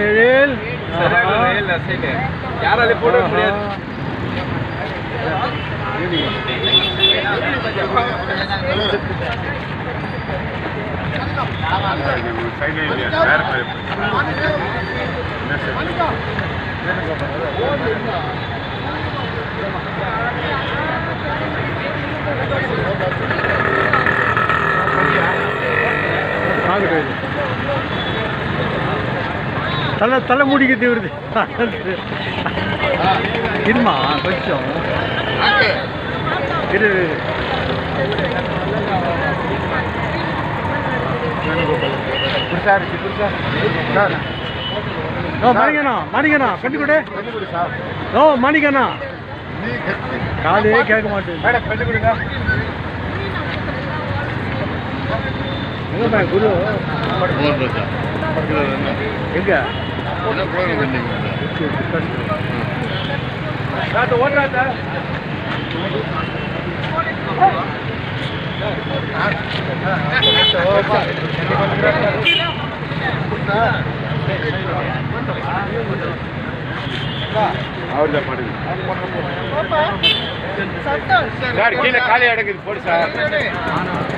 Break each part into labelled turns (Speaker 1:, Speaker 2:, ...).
Speaker 1: ಎಳೇಲ್ ಎಳೇಲ್ ಅಸೇನೆ ಯಾರು
Speaker 2: ಅಲ್ಲಿ ಫೋಟೋ ಹಿಡಿಯೋದು ಆಗುತ್ತೆ தலை தலை முடிக்க தீவிரது இருமா கொஞ்சம். இரு. மணிகண்ணா மணிகண்ணா கண்டு கொடு. ஓ மணிகண்ணா. காலையே
Speaker 1: கேட்க மாட்டேன் எங்கப்பா குரு எங்க? ஓடுறாங்க அவர்தான் பாடுங்க
Speaker 2: சார் கீழே
Speaker 3: காலி அடங்குது போடு சார்.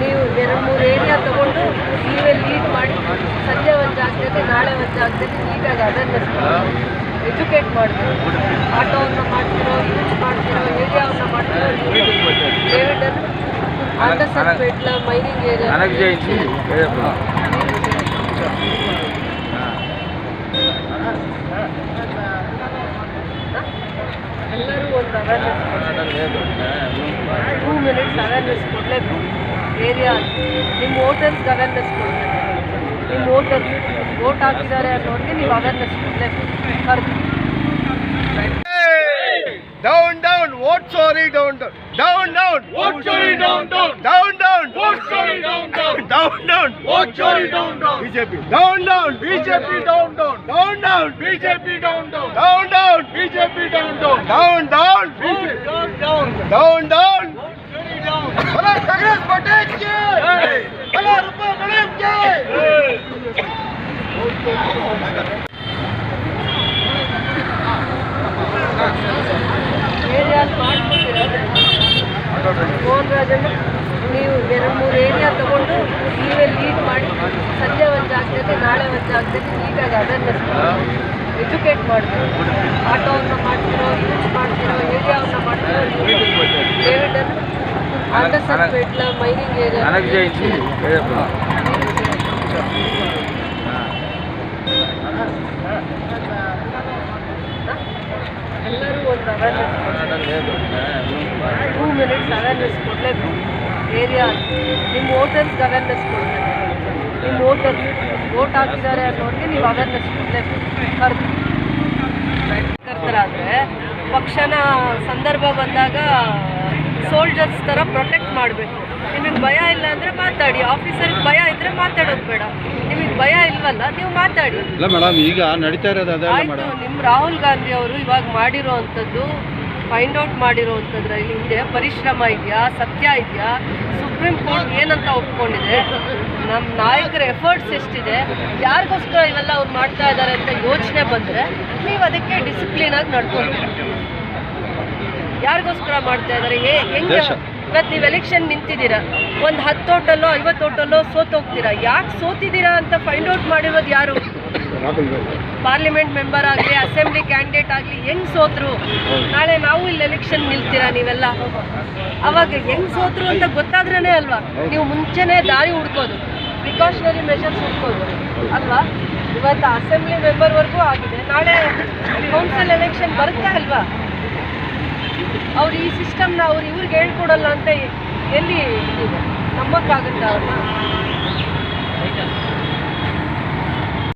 Speaker 3: ನೀವು ಎರಡು ಮೂರು ಏರಿಯಾ ತಗೊಂಡು ನೀವೇ ಲೀಡ್ ಮಾಡಿ. ಸಂಜೆ ಒಂದು ಜಾಗದಲ್ಲಿ ನಾಳೆ ಒಂದು ಜಾಗದಲ್ಲಿ ನೀಟಾಗಿ ಅವೇರ್ನೆಸ್ ಎಜುಕೇಟ್ ಮಾಡ್ತೀವಿ ಆಟೋವನ್ನು ಮಾಡ್ತಿರೋ ಯೂಸ್ ಮಾಡ್ತಿರೋ ಏರಿಯಾವನ್ನು ಮಾಡ್ತಿರೋ ಡೇವಿಡ್ ಆಂಡರ್ಸನ್ಪೇಟ್ಲ ಮೈನಿಂಗ್ ಏರಿಯಾ ಎಲ್ಲರೂ ಒಂದು ಅವೇರ್ನೆಸ್ ಟೂ ಮಿನಿಟ್ಸ್ ಅವೇರ್ನೆಸ್ ಕೊಡಲೇಬೇಕು. ಏರಿಯಾಸ್ ನಿಮ್ಮ ವೋಟರ್ಸ್ಗೆ ಅವೇರ್ನೆಸ್ ಕೊಡ್ತಾರೆ ನಿಮ್ಮ ವೋಟರ್ಸ್ ವೋಟ್ ಹಾಕಿದ್ದಾರೆ ಅನ್ನೋರಿಗೆ ನೀವು ಅವೇರ್ನೆಸ್ ಕೊಡಲೇಬೇಕು
Speaker 1: ಡೌನ್ ಡೌನ್ ವೋಟ್ ಸೋರಿ down down down down vote ಸೋರಿ down down down down vote ಸೋರಿ down down down down vote ಸೋರಿ down down BJP down down BJP down down down down BJP down down down down BJP down down down down down down down Congress ಪಟೇಲ್ಗೆ ಬಲ ರೂಪ ಮಳಿಮ್ಗೆ
Speaker 3: ಏರಿಯಾಸ್ ಮಾಡ್ಕೊತೀರಾ ಮೋಹನ್ ರಾಜಣ್ಣ ನೀವು ಎರಡು ಮೂರು area ತಗೊಂಡು ನೀವೇ ಲೀಡ್ ಮಾಡಿ, ಸಂಜೆ ಒಂದು ಜಾಗದಲ್ಲಿ ನಾಳೆ ಒಂದು ಜಾಗದಲ್ಲಿ ನೀಟಾಗಿ ಅವೇರ್ನೆಸ್ ಎಜುಕೇಟ್ ಮಾಡ್ತೀವಿ. ಆಟೋವನ್ನು ಮಾಡ್ತಿರೋ ಯೂಸ್ ಮಾಡ್ತಿರೋ ಏರಿಯಾವನ್ನು ಮಾಡ್ತಿರೋ ಡೇವಿಡ್ ಆಂಡರ್ಸನ್ಪೇಟ್ಲ ಮೈನಿಂಗ್ ಏರಿಯಾ
Speaker 1: ನನಗೆ ಜಯಿಸಿ
Speaker 3: ಎಲ್ಲರೂ ಒಂದು ಅವೇರ್ನೆಸ್ ಟೂ ಮಿನಿಟ್ಸ್ ಅವೇರ್ನೆಸ್ ಕೊಡಲೇಬೇಕು. ಏರಿಯಾ ನಿಮ್ಮ ವೋಟರ್ಸ್ಗೆ ಅವೇರ್ನೆಸ್ ಕೊಡಬೇಕು. ನಿಮ್ಮ ವೋಟರ್ ವೋಟ್ ಹಾಕಿದ್ದಾರೆ ಅನ್ನೋರಿಗೆ ನೀವು ಅವೇರ್ನೆಸ್ ಕೊಡ್ಬೇಕು ಕರ್ತರಾದರೆ ಪಕ್ಷನ ಸಂದರ್ಭ ಬಂದಾಗ ಸೋಲ್ಜರ್ಸ್ ಥರ ಪ್ರೊಟೆಕ್ಟ್ ಮಾಡಬೇಕು. ನಿಮಗೆ ಭಯ ಇಲ್ಲ ಅಂದರೆ ಮಾತಾಡಿ. ಆಫೀಸರ್ಗೆ ಭಯ ಇದ್ದರೆ ಮಾತಾಡೋದು ಬೇಡ. ನಿಮಗೆ ಭಯ ಇಲ್ವಲ್ಲ ನೀವು ಮಾತಾಡಿ.
Speaker 2: ಇಲ್ಲ ಮೇಡಮ್ ಈಗ ನಡೀತಾ ಇರೋದು
Speaker 3: ಆಯಿತು
Speaker 2: ಆಯ್ತು
Speaker 3: ನಿಮ್ಮ ರಾಹುಲ್ ಗಾಂಧಿ ಅವರು ಇವಾಗ ಮಾಡಿರೋ ಅಂಥದ್ದು ಫೈಂಡ್ ಔಟ್ ಮಾಡಿರೋ ಅಂಥದ್ರಲ್ಲಿ ಹಿಂದೆ ಪರಿಶ್ರಮ ಇದೆಯಾ ಸತ್ಯ ಇದೆಯಾ? ಸುಪ್ರೀಂ ಕೋರ್ಟ್ ಏನಂತ ಒಪ್ಕೊಂಡಿದೆ? ನಮ್ಮ ನಾಯಕರ ಎಫರ್ಟ್ಸ್ ಎಷ್ಟಿದೆ? ಯಾರಿಗೋಸ್ಕರ ಇವೆಲ್ಲ ಅವ್ರು ಮಾಡ್ತಾ ಇದ್ದಾರೆ ಅಂತ ಯೋಚನೆ ಬಂದರೆ ನೀವು ಅದಕ್ಕೆ ಡಿಸಿಪ್ಲಿನ್ ಆಗಿ ನಡ್ಕೊಳ್ತೀರ ಯಾರಿಗೋಸ್ಕರ ಮಾಡ್ತಾ ಇದ್ದಾರೆ? ಹೆಂಗೆ ಇವತ್ತು ನೀವು ಎಲೆಕ್ಷನ್ ನಿಂತಿದ್ದೀರಾ? ಒಂದು ಹತ್ತು ಓಟಲ್ಲೋ ಐವತ್ತು ಓಟಲ್ಲೋ ಸೋತೋಗ್ತೀರಾ ಯಾಕೆ ಸೋತಿದ್ದೀರಾ ಅಂತ ಫೈಂಡ್ ಔಟ್ ಮಾಡಿರೋದು ಯಾರು? ಪಾರ್ಲಿಮೆಂಟ್ ಮೆಂಬರ್ ಆಗಲಿ ಅಸೆಂಬ್ಲಿ ಕ್ಯಾಂಡಿಡೇಟ್ ಆಗಲಿ ಹೆಂಗ್ ಸೋತರು? ನಾಳೆ ನಾವು ಇಲ್ಲಿ ಎಲೆಕ್ಷನ್ ನಿಲ್ತೀರಾ ನೀವೆಲ್ಲ? ಅವಾಗ ಹೆಂಗ್ ಸೋತರು ಅಂತ ಗೊತ್ತಾದ್ರೇ ಅಲ್ವಾ? ನೀವು ಮುಂಚೆನೇ ದಾರಿ ಹುಡ್ಕೋದು. Precautionary measures ಹುಡ್ಕೋದು. ಅಲ್ವಾ? ಇವತ್ತು ಅಸೆಂಬ್ಲಿ ಮೆಂಬರ್ವರೆಗೂ ಆಗಿದೆ. ನಾಳೆ ಕೌನ್ಸಿಲ್ ಎಲೆಕ್ಷನ್ ಬರುತ್ತೆ ಅಲ್ವಾ? ಸಿಸ್ಟಮ್ನ ಅವ್ರು ಇವ್ರಿಗೆ ಹೇಳ್ಕೊಡಲ್ಲ ಅಂತ ಎಲ್ಲಿ ನಂಬಕ್ಕಾಗುತ್ತೆ ಅವ್ರನ್ನ?